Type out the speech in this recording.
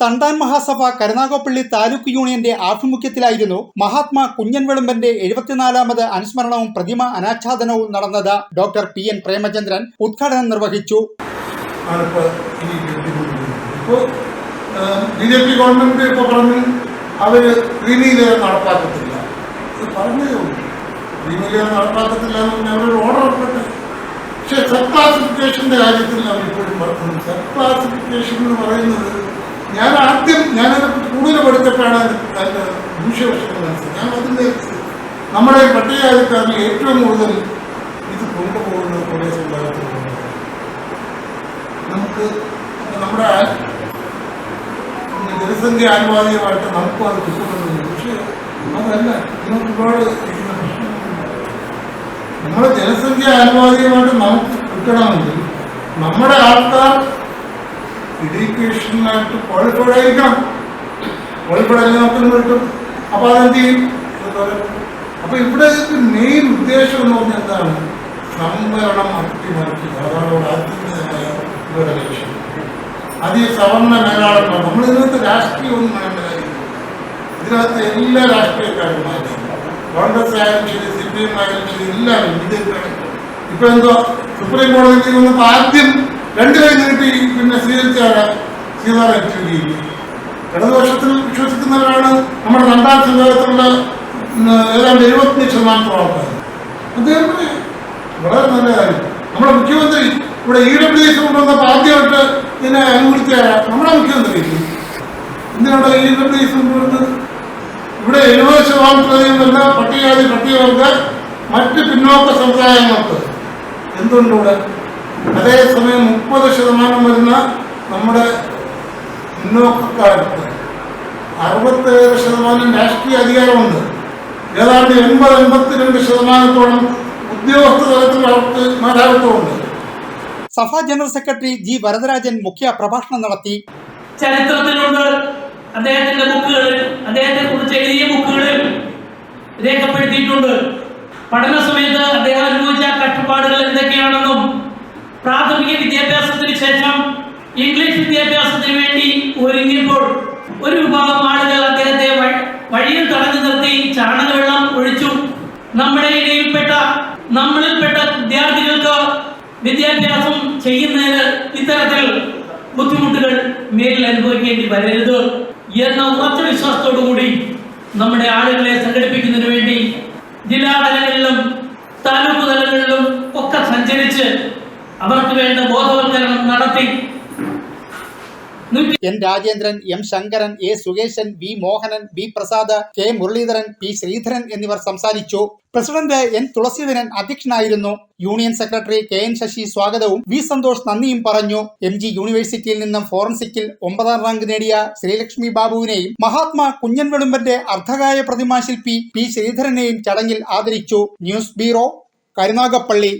തണ്ടാൻ മഹാസഭ കരുനാഗപ്പള്ളി താലൂക്ക് യൂണിയന്റെ ആഭിമുഖ്യത്തിലായിരുന്നു മഹാത്മാ കുഞ്ഞൻ വെളുമ്പന്റെ എഴുപത്തിനാലാമത് അനുസ്മരണവും പ്രതിമ അനാച്ഛാദനവും നടന്നത് ഡോക്ടർ പി എൻ പ്രേമചന്ദ്രൻ ഉദ്ഘാടനം നിർവഹിച്ചു. ബി ജെ പി ഗവൺമെന്റ് ഇപ്പോൾ പറഞ്ഞ് അവർ ക്രീമിയിലെ നടപ്പാക്കത്തില്ല. ഇത് പറഞ്ഞേ ഉള്ളൂ. നടപ്പാക്കത്തില്ല എന്ന് പറഞ്ഞാൽ അവരൊരു ഓർഡർ ഇറക്കട്ടെ പക്ഷേ സബ് ക്ലാസിഫിക്കേഷന്റെ കാര്യത്തിൽ അവർ ഇപ്പോഴും പറഞ്ഞു സബ് ക്ലാസിഫിക്കേഷൻ എന്ന് പറയുന്നത് ഞാൻ ആദ്യം ഞാൻ കൂടുതൽ പഠിച്ചപ്പോഴാണ് അതിന്റെ ദൂഷ്യവശങ്ങൾ മനസ്സിലായത്. ഞാൻ അതിന്റെ നമ്മുടെ പട്ടികജാതിക്കാരിൽ ഏറ്റവും കൂടുതൽ ഇത് കൊണ്ടുപോകുന്ന പോലീസ് ഉണ്ടാകുന്നത് നമുക്ക് നമ്മുടെ ജനസംഖ്യ ആനുപാതികമായിട്ട് നമുക്കും അത് കിട്ടുന്നുണ്ട് പക്ഷേ അതല്ല നമുക്ക് ഒരുപാട് നമ്മുടെ ജനസംഖ്യ ആനുപാതികമായിട്ട് നമുക്ക് കിട്ടണമെങ്കിൽ നമ്മുടെ ആൾക്കാർ എഡ്യൂക്കേഷനായിട്ട് ക്വാളിഫൈഡ് ആയിരിക്കണം ക്വാളിഫൈഡ് അല്ലെങ്കിൽ നമുക്ക് കിട്ടും. അപ്പോൾ അതെന്ത് ചെയ്യും? അപ്പോൾ ഇവിടെ മെയിൻ ഉദ്ദേശം എന്ന് പറഞ്ഞാൽ എന്താണ്? സംവരണം അട്ടിമറിക്കുക. അതാണ് ഇവിടെ ഇവരുടെ ലക്ഷ്യം. അത് സവർണ മേലാളന്മാർ നമ്മൾ ഇതിനകത്ത് രാഷ്ട്രീയമൊന്നും വേണ്ട കാര്യമില്ല ഇതിനകത്ത് എല്ലാ രാഷ്ട്രീയക്കാരും കോൺഗ്രസ് ആയാലും ശരി സി പി എം ആയാലും ശരി എല്ലാവരും ബി ഇപ്പൊ എന്തോ സുപ്രീം കോടതി വന്നപ്പോൾ ആദ്യം രണ്ടു കൈ നീട്ടി പിന്നെ സ്വീകരിച്ചാണ് സീതാറാം യെച്ചൂരി ഇടതുപക്ഷത്തിൽ വിശ്വസിക്കുന്നവരാണ് നമ്മുടെ രണ്ടാം സംഘത്തിലുള്ള ഏതാണ്ട് എഴുപത്തിയഞ്ച് ശതമാനത്തോളം ആൾക്കാർ. അദ്ദേഹം വളരെ നല്ല കാര്യം. നമ്മുടെ മുഖ്യമന്ത്രി ഇവിടെ ഇ ഡബ്ല്യു എസ് കൊണ്ടുവന്നപ്പോൾ ആദ്യമായിട്ട് ഇതിനെ അനുകൂലിച്ച നമ്മുടെ മുഖ്യമന്ത്രി. എന്തിനാണ് ഇ ഡബ്ല്യു എസ് കൊണ്ടുവരുന്നത് ഇവിടെ എഴുപത് ശതമാനത്തിലധികം വരുന്ന പട്ടികജാതി പട്ടികവർഗ മറ്റ് പിന്നോക്ക സമുദായങ്ങൾക്ക്. എന്തുകൊണ്ടിവിടെ അതേസമയം മുപ്പത് ശതമാനം വരുന്ന നമ്മുടെ മുന്നോക്കക്കാർക്ക് അറുപത്തേഴ് ശതമാനം രാഷ്ട്രീയ അധികാരമുണ്ട്. ഏതാണ്ട് എൺപത് എൺപത്തിരണ്ട് ശതമാനത്തോളം ഉദ്യോഗസ്ഥ തലത്തിൽ അവർക്ക് മേധാവിത്വമുണ്ട് സഭ ജനറൽ സെക്രട്ടറി ജി വരദരാജൻ മുഖ്യ പ്രഭാഷണം നടത്തി. ചരിത്രത്തിലുണ്ട്. അദ്ദേഹത്തിന്റെ ബുക്കുകളിൽ അദ്ദേഹത്തെ കുറിച്ച് എഴുതിയ ബുക്കുകളിൽ രേഖപ്പെടുത്തിയിട്ടുണ്ട്. പഠന സമയത്ത് അദ്ദേഹം അനുഭവിച്ച കഷ്ടപ്പാടുകൾ എന്തൊക്കെയാണെന്നും പ്രാഥമിക വിദ്യാഭ്യാസത്തിന് ശേഷം ഇംഗ്ലീഷ് വിദ്യാഭ്യാസത്തിന് വേണ്ടി ഒരുങ്ങിയപ്പോൾ ഒരു വിഭാഗം ആളുകൾ അദ്ദേഹത്തെ വഴി- വഴിയിൽ തടഞ്ഞു നിർത്തി ചാണകവെള്ളം ഒഴിച്ചു. നമ്മുടെ ഇടയിൽപ്പെട്ട നമ്മളിൽപ്പെട്ട വിദ്യാർത്ഥികൾക്ക് വിദ്യാഭ്യാസം ചെയ്യുന്നതിന് ഇത്തരത്തിൽ ബുദ്ധിമുട്ടുകൾ മേലിൽ അനുഭവിക്കേണ്ടി വരരുത് എന്ന ഉറച്ച വിശ്വാസത്തോടുകൂടി നമ്മുടെ ആളുകളെ സംഘടിപ്പിക്കുന്നതിന് വേണ്ടി ജില്ലാ തലങ്ങളിലും താലൂക്ക് തലങ്ങളിലും ഒക്കെ സഞ്ചരിച്ച് അവർക്ക് വേണ്ട ബോധവൽക്കരണം നടത്തി. N Rajendran M Sankaran A Sukesan V Mohanan B Prasad K Muraleedharan P Sreedharan എന്നിവർ സംസാരിച്ചു. പ്രസിഡന്റ് എൻ തുളസീധരൻ അധ്യക്ഷനായിരുന്നു. Union secretary K N Sasi സ്വാഗതവും വി സന്തോഷ് നന്ദിയും പറഞ്ഞു. എം ജി യൂണിവേഴ്സിറ്റിയിൽ നിന്നും ഫോറൻസിക്കിൽ ഒമ്പതാം റാങ്ക് നേടിയ ശ്രീലക്ഷ്മി ബാബുവിനെയും മഹാത്മാ കുഞ്ഞൻ വെളുമ്പന്റെ അർദ്ധകായ പ്രതിമാശില്പി പി ശ്രീധരനെയും ചടങ്ങിൽ ആദരിച്ചു. News bureau Karunagappally.